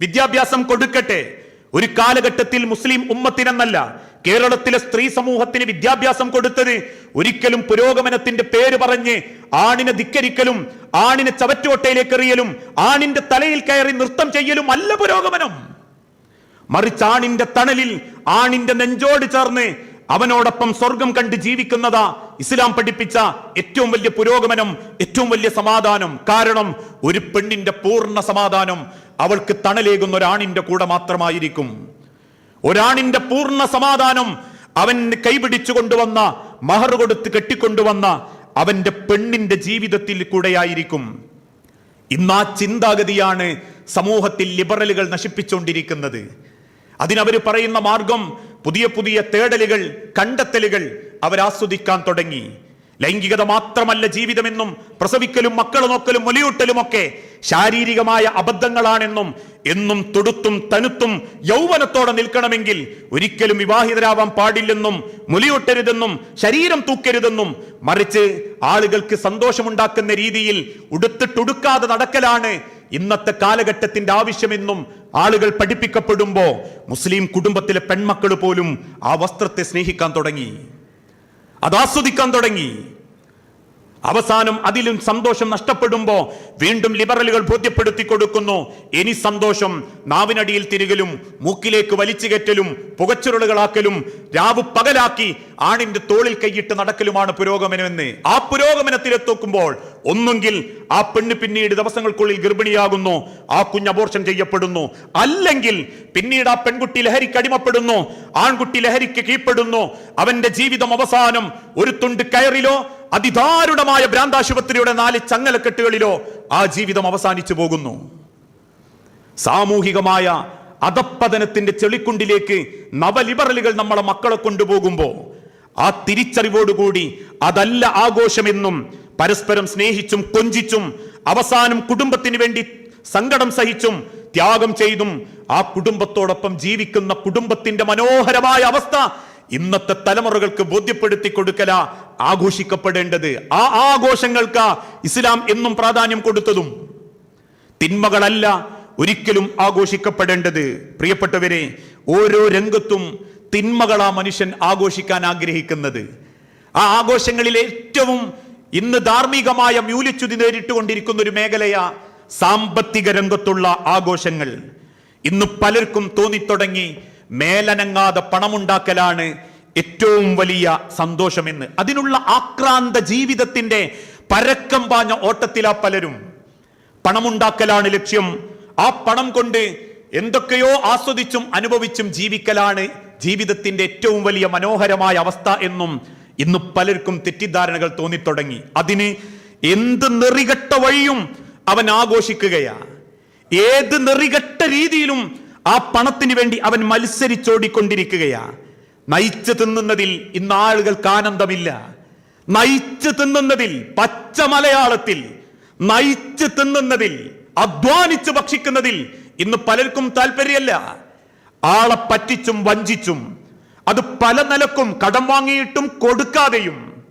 വിദ്യാഭ്യാസം കൊടുക്കട്ടെ. ഒരു കാലഘട്ടത്തിൽ മുസ്ലിം ഉമ്മത്തിനെന്നല്ല കേരളത്തിലെ സ്ത്രീ സമൂഹത്തിന് വിദ്യാഭ്യാസം കൊടുത്തത് ഒരിക്കലും പുരോഗമനത്തിന്റെ പേര് പറഞ്ഞ് ആണിനെ ധിക്കരിക്കലും ആണിനെ ചവറ്റുകൊട്ടയിലേക്ക് എറിയലും ആണിന്റെ തലയിൽ കയറി നൃത്തം ചെയ്യലും അല്ല പുരോഗമനം. മറിച്ച് ആണിന്റെ തണലിൽ ആണിന്റെ നെഞ്ചോട് ചേർന്ന് അവനോടൊപ്പം സ്വർഗം കണ്ട് ജീവിക്കുന്നതാ ഇസ്ലാം പഠിപ്പിച്ച ഏറ്റവും വലിയ പുരോഗമനം ഏറ്റവും വലിയ സമാധാനം. കാരണം ഒരു പെണ്ണിന്റെ പൂർണ സമാധാനം അവൾക്ക് തണലേകുന്ന ഒരാണിന്റെ കൂടെ മാത്രമായിരിക്കും. ഒരാണിന്റെ പൂർണ സമാധാനം അവൻ കൈപിടിച്ചു കൊണ്ടുവന്ന മഹർ കൊടുത്ത് കെട്ടിക്കൊണ്ടുവന്ന അവന്റെ പെണ്ണിന്റെ ജീവിതത്തിൽ കൂടെയായിരിക്കും. ഇന്ന് ആ ചിന്താഗതിയാണ് സമൂഹത്തിൽ ലിബറലുകൾ നശിപ്പിച്ചുകൊണ്ടിരിക്കുന്നത്. അതിനവര് പറയുന്ന മാർഗം പുതിയ പുതിയ തേടലുകൾ കണ്ടെത്തലുകൾ അവരാസ്വദിക്കാൻ തുടങ്ങി. ലൈംഗികത മാത്രമല്ല ജീവിതമെന്നും പ്രസവിക്കലും മക്കൾ നോക്കലും മുലയൂട്ടലും ഒക്കെ ശാരീരികമായ അബദ്ധങ്ങളാണെന്നും എന്നും തൊടുത്തും തനുത്തും യൗവനത്തോടെ നിൽക്കണമെങ്കിൽ ഒരിക്കലും വിവാഹിതരാവാൻ പാടില്ലെന്നും മുലയൂട്ടരുതെന്നും ശരീരം തൂക്കരുതെന്നും മറിച്ച് ആളുകൾക്ക് സന്തോഷമുണ്ടാക്കുന്ന രീതിയിൽ ഉടുത്തിട്ടൊടുക്കാതെ നടക്കലാണ് ഇന്നത്തെ കാലഘട്ടത്തിന്റെ ആവശ്യമെന്നും ആളുകൾ പഠിപ്പിക്കപ്പെടുമ്പോ മുസ്ലിം കുടുംബത്തിലെ പെൺമക്കൾ പോലും ആ വസ്ത്രത്തെ സ്നേഹിക്കാൻ തുടങ്ങി. അത് ആസ്വദിക്കാൻ തുടങ്ങി. അവസാനം അതിലും സന്തോഷം നഷ്ടപ്പെടുമ്പോ വീണ്ടും ലിബറലുകൾ ബോധ്യപ്പെടുത്തി കൊടുക്കുന്നു. ഇനി സന്തോഷം നാവിനടിയിൽ തിരികലും മൂക്കിലേക്ക് വലിച്ചു കയറ്റലും പുകച്ചുരുളുകളാക്കലും രാവ് പകലാക്കി ആണിന്റെ തോളിൽ കൈയിട്ട് നടക്കലുമാണ് പുരോഗമനമെന്ന്. ആ പുരോഗമനത്തിലെത്തോക്കുമ്പോൾ ഒന്നുകിൽ ആ പെണ്ണ് പിന്നീട് ദിവസങ്ങൾക്കുള്ളിൽ ഗർഭിണിയാകുന്നു. ആ കുഞ്ഞ് അബോർഷൻ ചെയ്യപ്പെടുന്നു. അല്ലെങ്കിൽ പിന്നീട് ആ പെൺകുട്ടി ലഹരിക്ക് അടിമപ്പെടുന്നു. ആൺകുട്ടി ലഹരിക്ക് കീഴ്പ്പെടുന്നു. അവന്റെ ജീവിതം അവസാനം ഒരു തുണ്ട് കയറിലോ അതിദാരുണമായ ഭ്രാന്താശുപത്രിയുടെ നാല് ചങ്ങലക്കെട്ടുകളിലോ ആ ജീവിതം അവസാനിച്ചു പോകുന്നു. സാമൂഹികമായ അധപ്പതനത്തിന്റെ ചെളിക്കുണ്ടിലേക്ക് നവലിബറലുകൾ നമ്മളെ മക്കളെ കൊണ്ടുപോകുമ്പോ ആ തിരിച്ചറിവോടുകൂടി അതല്ല ആഘോഷമെന്നും പരസ്പരം സ്നേഹിച്ചും കൊഞ്ചിച്ചും അവസാനം കുടുംബത്തിന് വേണ്ടി സങ്കടം സഹിച്ചും ത്യാഗം ചെയ്തും ആ കുടുംബത്തോടൊപ്പം ജീവിക്കുന്ന കുടുംബത്തിന്റെ മനോഹരമായ അവസ്ഥ ഇന്നത്തെ തലമുറകൾക്ക് ബോധ്യപ്പെടുത്തി കൊടുക്കല ആഘോഷിക്കപ്പെടേണ്ടത്. ആ ആഘോഷങ്ങൾക്ക് ഇസ്ലാം എന്നും പ്രാധാന്യം കൊടുത്തതും തിന്മകളല്ല ഒരിക്കലും ആഘോഷിക്കപ്പെടേണ്ടത്. പ്രിയപ്പെട്ടവരെ ഓരോ രംഗത്തും തിന്മകളാ മനുഷ്യൻ ആഘോഷിക്കാൻ ആഗ്രഹിക്കുന്നത്. ആ ആഘോഷങ്ങളിൽ ഏറ്റവും ഇന്ന് ധാർമ്മികമായ മ്യൂലിച്ചുതി നേരിട്ടുകൊണ്ടിരിക്കുന്ന ഒരു മേഖലയാ സാമ്പത്തിക രംഗത്തുള്ള ആഘോഷങ്ങൾ. ഇന്ന് പലർക്കും തോന്നിത്തുടങ്ങി മേലനങ്ങാതെ പണമുണ്ടാക്കലാണ് ഏറ്റവും വലിയ സന്തോഷമെന്ന്. അതിനുള്ള ആക്രാന്ത ജീവിതത്തിന്റെ പരക്കം പാഞ്ഞ ഓട്ടത്തിലാ പലരും. പണമുണ്ടാക്കലാണ് ലക്ഷ്യം. ആ പണം കൊണ്ട് എന്തൊക്കെയോ ആസ്വദിച്ചും അനുഭവിച്ചും ജീവിക്കലാണ് ജീവിതത്തിന്റെ ഏറ്റവും വലിയ മനോഹരമായ അവസ്ഥ എന്നും ഇന്ന് പലർക്കും തെറ്റിദ്ധാരണകൾ തോന്നിത്തുടങ്ങി. അതിന് എന്ത് നെറികെട്ട വഴിയും അവൻ ആഘോഷിക്കുകയാ. ഏത് നെറികെട്ട രീതിയിലും ആ പണത്തിന് വേണ്ടി അവൻ മത്സരിച്ചോടിക്കൊണ്ടിരിക്കുകയാ. നയിച്ചു തിന്നുന്നതിൽ ഇന്ന് ആളുകൾക്ക് ആനന്ദമില്ല. നയിച്ചു തിന്നുന്നതിൽ പച്ച മലയാളത്തിൽ നയിച്ചു തിന്നുന്നതിൽ അധ്വാനിച്ച് ഭക്ഷിക്കുന്നതിൽ ഇന്ന് പലർക്കും താല്പര്യമല്ല. ആളെ പറ്റിച്ചും വഞ്ചിച്ചും അത് പല നിലക്കും കടം വാങ്ങിയിട്ടും കൊടുക്കാതെയും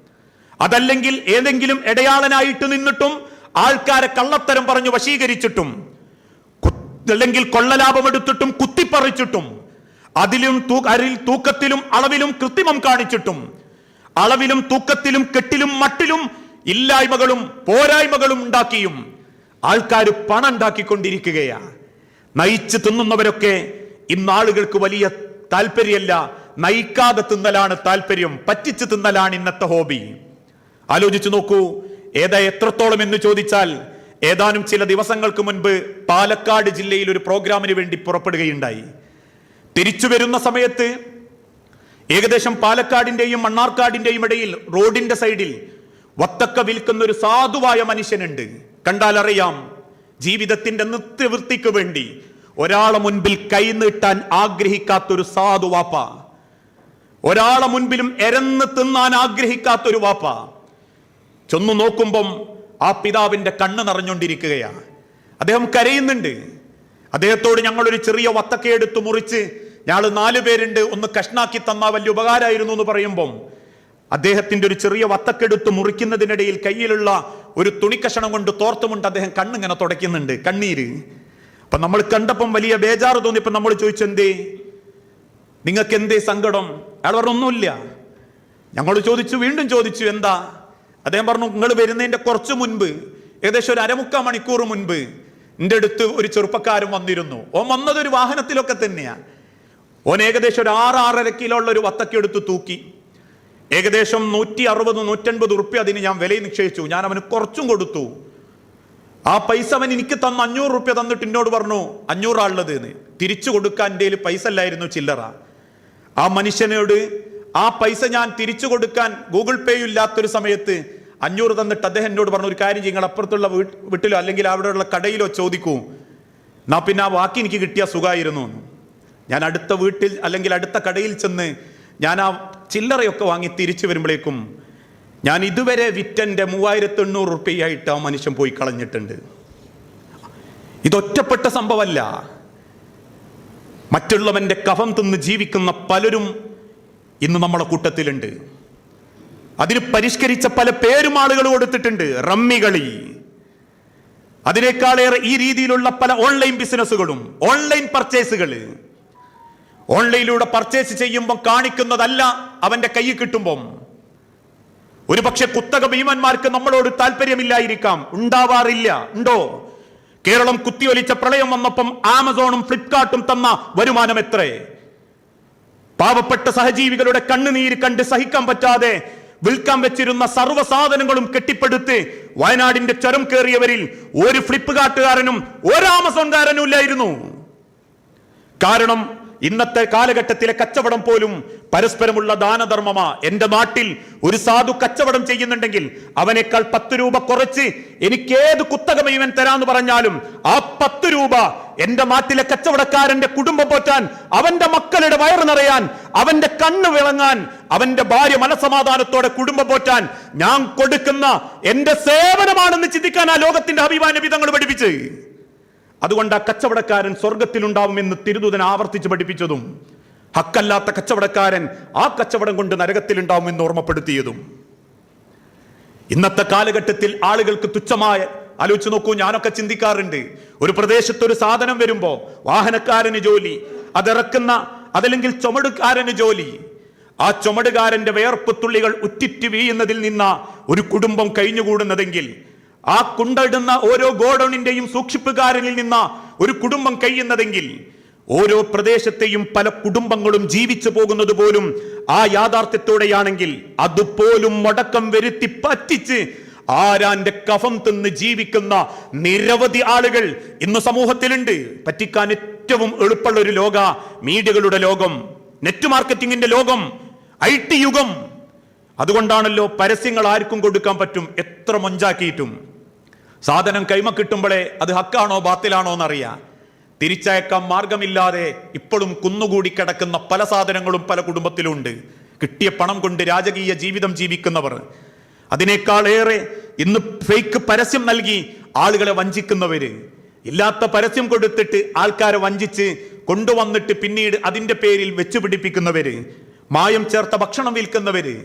അതല്ലെങ്കിൽ ഏതെങ്കിലും ഇടയാളനായിട്ട് നിന്നിട്ടും ആൾക്കാരെ കള്ളത്തരം പറഞ്ഞു വശീകരിച്ചിട്ടും അല്ലെങ്കിൽ കൊള്ളലാഭം എടുത്തിട്ടും കുത്തിപ്പറിച്ചിട്ടും അതിലും അരിൽ തൂക്കത്തിലും അളവിലും കൃത്രിമം കാണിച്ചിട്ടും അളവിലും തൂക്കത്തിലും കെട്ടിലും മട്ടിലും ഇല്ലായ്മകളും പോരായ്മകളും ഉണ്ടാക്കിയും ആൾക്കാർ പണം ഉണ്ടാക്കിക്കൊണ്ടിരിക്കുകയാ നയിച്ച് തിന്നുന്നവരൊക്കെ ഇന്ന് ആളുകൾക്ക് വലിയ താല്പര്യമല്ല നയിക്കാതെ തിന്നലാണ് താല്പര്യം പറ്റിച്ച് തിന്നലാണ് ഇന്നത്തെ ഹോബി. ആലോചിച്ചു നോക്കൂ ഏതാ എത്രത്തോളം എന്ന് ചോദിച്ചാൽ ഏതാനും ചില ദിവസങ്ങൾക്ക് മുൻപ് പാലക്കാട് ജില്ലയിൽ ഒരു പ്രോഗ്രാമിന് വേണ്ടി പുറപ്പെടുകയുണ്ടായി. തിരിച്ചു വരുന്ന സമയത്ത് ഏകദേശം പാലക്കാടിന്റെയും മണ്ണാർക്കാടിന്റെയും ഇടയിൽ റോഡിന്റെ സൈഡിൽ വത്തക്ക വിൽക്കുന്ന ഒരു സാധുവായ മനുഷ്യനുണ്ട്. കണ്ടാൽ അറിയാം ജീവിതത്തിന്റെ നിത്യവൃത്തിക്ക് വേണ്ടി ഒരാളെ മുൻപിൽ കൈനീട്ടാൻ ആഗ്രഹിക്കാത്തൊരു സാധു വാപ്പ. ഒരാളെ മുൻപിലും എരന്ന് തിന്നാൻ ആഗ്രഹിക്കാത്തൊരു വാപ്പ. ചെന്നു നോക്കുമ്പം ആ പിതാവിന്റെ കണ്ണ് നിറഞ്ഞുകൊണ്ടിരിക്കുകയാണ്. അദ്ദേഹം കരയുന്നുണ്ട്. അദ്ദേഹത്തോട് ഞങ്ങളൊരു ചെറിയ വത്തക്ക എടുത്ത് മുറിച്ച് ഞങ്ങൾ നാലു പേരുണ്ട് ഒന്ന് കഷ്ണാക്കി തന്നാൽ വലിയ ഉപകാരമായിരുന്നു എന്ന് പറയുമ്പം അദ്ദേഹത്തിന്റെ ഒരു ചെറിയ വത്തക്കെടുത്ത് മുറിക്കുന്നതിനിടയിൽ കയ്യിലുള്ള ഒരു തുണിക്കഷണം കൊണ്ട് തോർത്തുമുണ്ട് അദ്ദേഹം കണ്ണിങ്ങനെ തുടയ്ക്കുന്നുണ്ട് കണ്ണീര്. അപ്പം നമ്മൾ കണ്ടപ്പം വലിയ ബേജാറ് തോന്നിയപ്പോ നമ്മൾ ചോദിച്ചെന്തേ നിങ്ങൾക്ക് എന്തേ സങ്കടം? അയാൾ പറഞ്ഞൊന്നുമില്ല ഞങ്ങൾ ചോദിച്ചു വീണ്ടും ചോദിച്ചു എന്താ? അദ്ദേഹം പറഞ്ഞു നിങ്ങൾ വരുന്നതിന്റെ കുറച്ച് മുൻപ് ഏകദേശം ഒരു അരമുക്കാ മണിക്കൂർ മുൻപ് എന്റെ അടുത്ത് ഒരു ചെറുപ്പക്കാരൻ വന്നിരുന്നു. ഓൻ വന്നത് ഒരു വാഹനത്തിലൊക്കെ തന്നെയാണ് ഓൻ ഏകദേശം ഒരു ആറ് ആറര കിലോ ഉള്ള ഒരു വത്തക്ക എടുത്ത് തൂക്കി. ഏകദേശം നൂറ്റി അറുപത് നൂറ്റൻപത് ഉറുപ്പ്യ അതിന് ഞാൻ വിലയിൽ നിക്ഷേപിച്ചു. ഞാൻ അവന് കുറച്ചും കൊടുത്തു. ആ പൈസ അവൻ എനിക്ക് തന്ന അഞ്ഞൂറ് റുപ്യ തന്നിട്ട് എന്നോട് പറഞ്ഞു അഞ്ഞൂറാളുള്ളത് എന്ന്. തിരിച്ചു കൊടുക്കാൻ എന്റെ പൈസ അല്ലായിരുന്നു ചില്ലറ. ആ മനുഷ്യനോട് ആ പൈസ ഞാൻ തിരിച്ചു കൊടുക്കാൻ ഗൂഗിൾ പേ ഇല്ലാത്തൊരു സമയത്ത് അഞ്ഞൂറ് തന്നിട്ട് അദ്ദേഹം എന്നോട് പറഞ്ഞു ഒരു കാര്യം നിങ്ങൾ അപ്പുറത്തുള്ള വീട്ട് വീട്ടിലോ അല്ലെങ്കിൽ അവിടെയുള്ള കടയിലോ ചോദിക്കൂ. എന്നാ പിന്നെ ആ വാക്ക് എനിക്ക് കിട്ടിയ സുഖമായിരുന്നു. ഞാൻ അടുത്ത വീട്ടിൽ അല്ലെങ്കിൽ അടുത്ത കടയിൽ ചെന്ന് ഞാൻ ആ ചില്ലറയൊക്കെ വാങ്ങി തിരിച്ചു വരുമ്പോഴേക്കും ഞാൻ ഇതുവരെ വിറ്റന്റെ മൂവായിരത്തി എണ്ണൂറ് റുപ്യയായിട്ട് ആ മനുഷ്യൻ പോയി കളഞ്ഞിട്ടുണ്ട്. ഇതൊറ്റപ്പെട്ട സംഭവമല്ല. മറ്റുള്ളവന്റെ കഫം തിന്ന് ജീവിക്കുന്ന പലരും ഇന്ന് നമ്മുടെ കൂട്ടത്തിലുണ്ട്. അതിന് പരിഷ്കരിച്ച പല പേരും ആളുകൾ കൊടുത്തിട്ടുണ്ട്. റമ്മികളി അതിനേക്കാളേറെ ഈ രീതിയിലുള്ള പല ഓൺലൈൻ ബിസിനസ്സുകളും ഓൺലൈൻ പർച്ചേസുകൾ ഓൺലൈനിലൂടെ പർച്ചേസ് ചെയ്യുമ്പോൾ കാണിക്കുന്നതല്ല അവന്റെ കൈ കിട്ടുമ്പം. ഒരു പക്ഷെ കുത്തക ഭീമന്മാർക്ക് നമ്മളോട് താല്പര്യമില്ലായിരിക്കാം. ഉണ്ടാവാറില്ല. ഉണ്ടോ? കേരളം കുത്തിയൊലിച്ച പ്രളയം വന്നപ്പം ആമസോണും ഫ്ലിപ്കാർട്ടും തന്ന വരുമാനം എത്രേ? പാവപ്പെട്ട സഹജീവികളുടെ കണ്ണുനീര് കണ്ട് സഹിക്കാൻ പറ്റാതെ വിൽക്കാൻ വെച്ചിരുന്ന സർവ സാധനങ്ങളും കെട്ടിപ്പടുത്ത് വയനാടിന്റെ ചുരം കയറിയവരിൽ ഒരു ഫ്ലിപ്പ്കാർട്ടുകാരനും ഒരു ആമസോൺകാരനും ഇല്ലായിരുന്നു കാരണം ഇന്നത്തെ കാലഘട്ടത്തിലെ കച്ചവടം പോലും പരസ്പരമുള്ള ദാനധർമ്മമാ. എന്റെ നാട്ടിൽ ഒരു സാധു കച്ചവടം ചെയ്യുന്നുണ്ടെങ്കിൽ അവനേക്കാൾ പത്ത് രൂപ കുറച്ച് എനിക്ക് ഏത് കുത്തകമയും തരാന്ന് പറഞ്ഞാലും ആ പത്ത് രൂപ എന്റെ നാട്ടിലെ കച്ചവടക്കാരന്റെ കുടുംബം പോറ്റാൻ അവന്റെ മക്കളുടെ വയറ് നിറയാൻ അവന്റെ കണ്ണ് വിളങ്ങാൻ അവന്റെ ഭാര്യ മനസമാധാനത്തോടെ കുടുംബം പോറ്റാൻ ഞാൻ കൊടുക്കുന്ന എന്റെ സേവനമാണെന്ന് ചിന്തിക്കാൻ ആ ലോകത്തിന്റെ അഭിമാന വിധങ്ങൾ പഠിപ്പിച്ച്. അതുകൊണ്ട് ആ കച്ചവടക്കാരൻ സ്വർഗത്തിലുണ്ടാവുമെന്ന് തിരുദൂതൻ ആവർത്തിച്ച് പഠിപ്പിച്ചതും ഹക്കല്ലാത്ത കച്ചവടക്കാരൻ ആ കച്ചവടം കൊണ്ട് നരകത്തിലുണ്ടാവുമെന്ന് ഓർമ്മപ്പെടുത്തിയതും. ഇന്നത്തെ കാലഘട്ടത്തിൽ ആളുകൾക്ക് തുച്ഛമായ ആലോചിച്ച് നോക്കൂ ഞാനൊക്കെ ചിന്തിക്കാറുണ്ട്. ഒരു പ്രദേശത്ത് ഒരു സാധനം വരുമ്പോ വാഹനക്കാരന് ജോലി അതിറക്കുന്ന അതല്ലെങ്കിൽ ചുമടുകാരന് ജോലി. ആ ചുമടുകാരന്റെ വേർപ്പ് തുള്ളികൾ ഉറ്റിറ്റ് വീയുന്നതിൽ നിന്ന ഒരു കുടുംബം കഴിഞ്ഞുകൂടുന്നതെങ്കിൽ ആ കുണ്ടടുന്ന ഓരോ ഗോഡൌണിന്റെയും സൂക്ഷിപ്പുകാരനിൽ നിന്ന് ഒരു കുടുംബം കഴിയുന്നതെങ്കിൽ ഓരോ പ്രദേശത്തെയും പല കുടുംബങ്ങളും ജീവിച്ചു പോകുന്നത് പോലും ആ യാഥാർത്ഥ്യത്തോടെയാണെങ്കിൽ അതുപോലും മുടക്കം വരുത്തി പറ്റിച്ച് ആരാന്റെ കഫം തിന്ന് ജീവിക്കുന്ന നിരവധി ആളുകൾ ഇന്ന് സമൂഹത്തിലുണ്ട്. പറ്റിക്കാൻ ഏറ്റവും എളുപ്പമുള്ള ഒരു ലോക മീഡിയകളുടെ ലോകം നെറ്റ് മാർക്കറ്റിംഗിന്റെ ലോകം ഐ ടി യുഗം. അതുകൊണ്ടാണല്ലോ പരസ്യങ്ങൾ ആർക്കും കൊടുക്കാൻ പറ്റും എത്ര മൊഞ്ചാക്കിയിട്ടും. സാധനം കൈമ കിട്ടുമ്പോഴേ അത് ഹക്കാണോ ബാത്തിലാണോ എന്നറിയാം. തിരിച്ചയക്കാൻ മാർഗമില്ലാതെ ഇപ്പോഴും കുന്നുകൂടി കിടക്കുന്ന പല സാധനങ്ങളും പല കുടുംബത്തിലുണ്ട്. കിട്ടിയ പണം കൊണ്ട് രാജകീയ ജീവിതം ജീവിക്കുന്നവർ. അതിനേക്കാൾ ഏറെ ഇന്ന് ഫേക്ക് പരസ്യം നൽകി ആളുകളെ വഞ്ചിക്കുന്നവര്. ഇല്ലാത്ത പരസ്യം കൊടുത്തിട്ട് ആൾക്കാരെ വഞ്ചിച്ച് കൊണ്ടുവന്നിട്ട് പിന്നീട് അതിന്റെ പേരിൽ വെച്ചു പിടിപ്പിക്കുന്നവര്. മായം ചേർത്ത ഭക്ഷണം വിൽക്കുന്നവര്.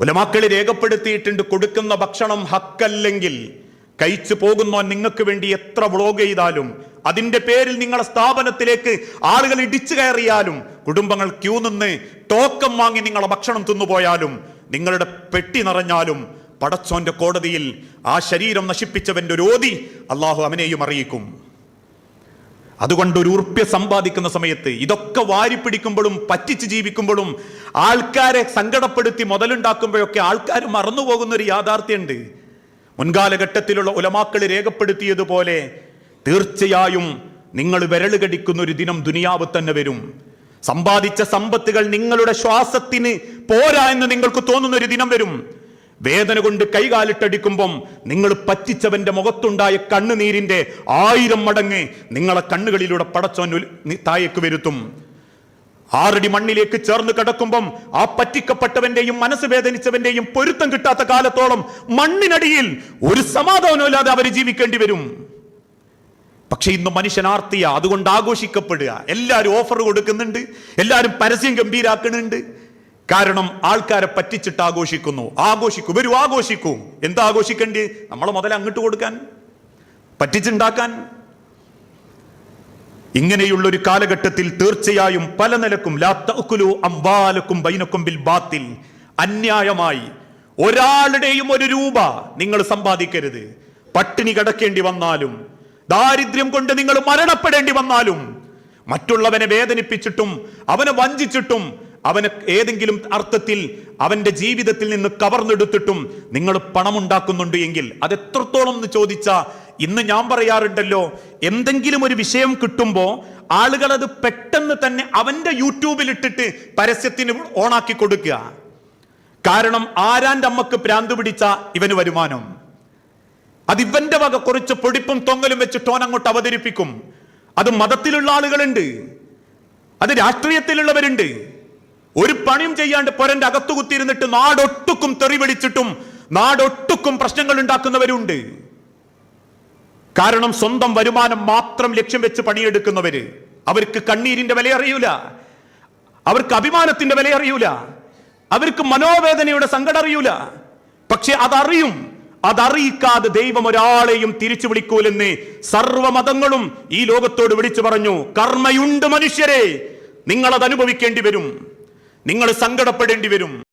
ഉലമാക്കളെ രേഖപ്പെടുത്തിയിട്ടുണ്ട് കൊടുക്കുന്ന ഭക്ഷണം ഹക്കല്ലെങ്കിൽ കഴിച്ചു പോകുന്നോ നിങ്ങൾക്ക് വേണ്ടി എത്ര വ്ളോഗ് ചെയ്താലും അതിന്റെ പേരിൽ നിങ്ങളെ സ്ഥാപനത്തിലേക്ക് ആളുകൾ ഇടിച്ചു കയറിയാലും കുടുംബങ്ങൾ ക്യൂ നിന്ന് ടോക്കം വാങ്ങി നിങ്ങളെ ഭക്ഷണം തിന്നുപോയാലും നിങ്ങളുടെ പെട്ടി നിറഞ്ഞാലും പടച്ചോന്റെ കോടതിയിൽ ആ ശരീരം നശിപ്പിച്ചവന്റെ ഒരു ഓതി അള്ളാഹു അവനെയും അറിയിക്കും. അതുകൊണ്ട് ഒരു ഉറുപ്പ്യ സമ്പാദിക്കുന്ന സമയത്ത് ഇതൊക്കെ വാരിപ്പിടിക്കുമ്പോഴും പറ്റിച്ച് ജീവിക്കുമ്പോഴും ആൾക്കാരെ സങ്കടപ്പെടുത്തി മുതലുണ്ടാക്കുമ്പോഴൊക്കെ ആൾക്കാർ മറന്നുപോകുന്ന ഒരു യാഥാർത്ഥ്യമുണ്ട്. മുൻകാലഘട്ടത്തിലുള്ള ഉലമാക്കൾ രേഖപ്പെടുത്തിയതുപോലെ തീർച്ചയായും നിങ്ങൾ വിരലുകടിക്കുന്ന ഒരു ദിനം ദുനിയാവ് തന്നെ വരും. സമ്പാദിച്ച സമ്പത്തുകൾ നിങ്ങളുടെ ശ്വാസത്തിന് പോരാ എന്ന് നിങ്ങൾക്ക് തോന്നുന്ന ഒരു ദിനം വരും. വേദന കൊണ്ട് കൈകാലിട്ടടിക്കുമ്പം നിങ്ങൾ പറ്റിച്ചവന്റെ മുഖത്തുണ്ടായ കണ്ണുനീരിന്റെ ആയിരം മടങ്ങ് നിങ്ങളെ കണ്ണുകളിലൂടെ പടച്ചോൻ താഴേക്ക് വരുത്തും. ആറടി മണ്ണിലേക്ക് ചേർന്ന് കിടക്കുമ്പം ആ പറ്റിക്കപ്പെട്ടവന്റെയും മനസ്സ് വേദനിച്ചവന്റെയും പൊരുത്തം കിട്ടാത്ത കാലത്തോളം മണ്ണിനടിയിൽ ഒരു സമാധാനമില്ലാതെ അവർ ജീവിക്കേണ്ടി വരും. പക്ഷെ ഇന്ന് മനുഷ്യൻ ആർത്തിയ അതുകൊണ്ട് ആഘോഷിക്കപ്പെടുക. എല്ലാവരും ഓഫർ കൊടുക്കുന്നുണ്ട് എല്ലാവരും പരസ്യം ഗംഭീരാക്കുന്നുണ്ട്. കാരണം ആൾക്കാരെ പറ്റിച്ചിട്ട് ആഘോഷിക്കുന്നു. ആഘോഷിക്കും വരും ആഘോഷിക്കും. എന്താ ആഘോഷിക്കേണ്ടി നമ്മളെ മുതൽ അങ്ങോട്ട് കൊടുക്കാൻ പറ്റിച്ചുണ്ടാക്കാൻ. ഇങ്ങനെയുള്ള ഒരു കാലഘട്ടത്തിൽ തീർച്ചയായും പല നിലക്കും ലാ അംബാലക്കും ബൈനക്കും ബിൽ ബാത്തിൽ അന്യായമായി ഒരാളുടെയും ഒരു രൂപ നിങ്ങൾ സമ്പാദിക്കരുത്. പട്ടിണി കിടക്കേണ്ടി വന്നാലും ദാരിദ്ര്യം കൊണ്ട് നിങ്ങൾ മരണപ്പെടേണ്ടി വന്നാലും മറ്റുള്ളവനെ വേദനിപ്പിച്ചിട്ടും അവനെ വഞ്ചിച്ചിട്ടും അവന് ഏതെങ്കിലും അർത്ഥത്തിൽ അവന്റെ ജീവിതത്തിൽ നിന്ന് കവർന്നെടുത്തിട്ടും നിങ്ങൾ പണമുണ്ടാക്കുന്നുണ്ട് എങ്കിൽ അത് എത്രത്തോളം എന്ന് ചോദിച്ച ഇന്ന് ഞാൻ പറയാറുണ്ടല്ലോ എന്തെങ്കിലും ഒരു വിഷയം കിട്ടുമ്പോൾ ആളുകൾ അത് പെട്ടെന്ന് തന്നെ അവന്റെ യൂട്യൂബിൽ ഇട്ടിട്ട് പരസ്യത്തിന് ഓണാക്കി കൊടുക്കുക. കാരണം ആരാന്റെ അമ്മയ്ക്ക് പ്രാന്ത് പിടിച്ച ഇവന് വരുമാനം? അത് ഇവന്റെ വക കുറച്ച് പൊടിപ്പും തൊങ്ങലും വെച്ചിട്ട് ഓൻ അങ്ങോട്ട് അവതരിപ്പിക്കും. അത് മതത്തിലുള്ള ആളുകളുണ്ട്. അത് രാഷ്ട്രീയത്തിലുള്ളവരുണ്ട്. ഒരു പണിയും ചെയ്യാണ്ട് പൊരന്റെ അകത്തു കുത്തിയിരുന്നിട്ട് നാടൊട്ടുക്കും തെറി വിളിച്ചിട്ടും നാടൊട്ടുക്കും പ്രശ്നങ്ങൾ ഉണ്ടാക്കുന്നവരുണ്ട്. കാരണം സ്വന്തം വരുമാനം മാത്രം ലക്ഷ്യം വെച്ച് പണിയെടുക്കുന്നവര് അവർക്ക് കണ്ണീരിന്റെ വില അറിയൂല. അവർക്ക് അഭിമാനത്തിന്റെ വില അറിയൂല. അവർക്ക് മനോവേദനയുടെ സങ്കടം അറിയൂല. പക്ഷെ അതറിയും. അതറിയിക്കാതെ ദൈവം ഒരാളെയും തിരിച്ചു വിളിക്കൂലെന്ന് സർവമതങ്ങളും ഈ ലോകത്തോട് വിളിച്ചു പറഞ്ഞു കർമ്മയുണ്ട് മനുഷ്യരെ നിങ്ങൾ അത് അനുഭവിക്കേണ്ടി വരും. നിങ്ങൾ സങ്കടപ്പെടേണ്ടി വരും.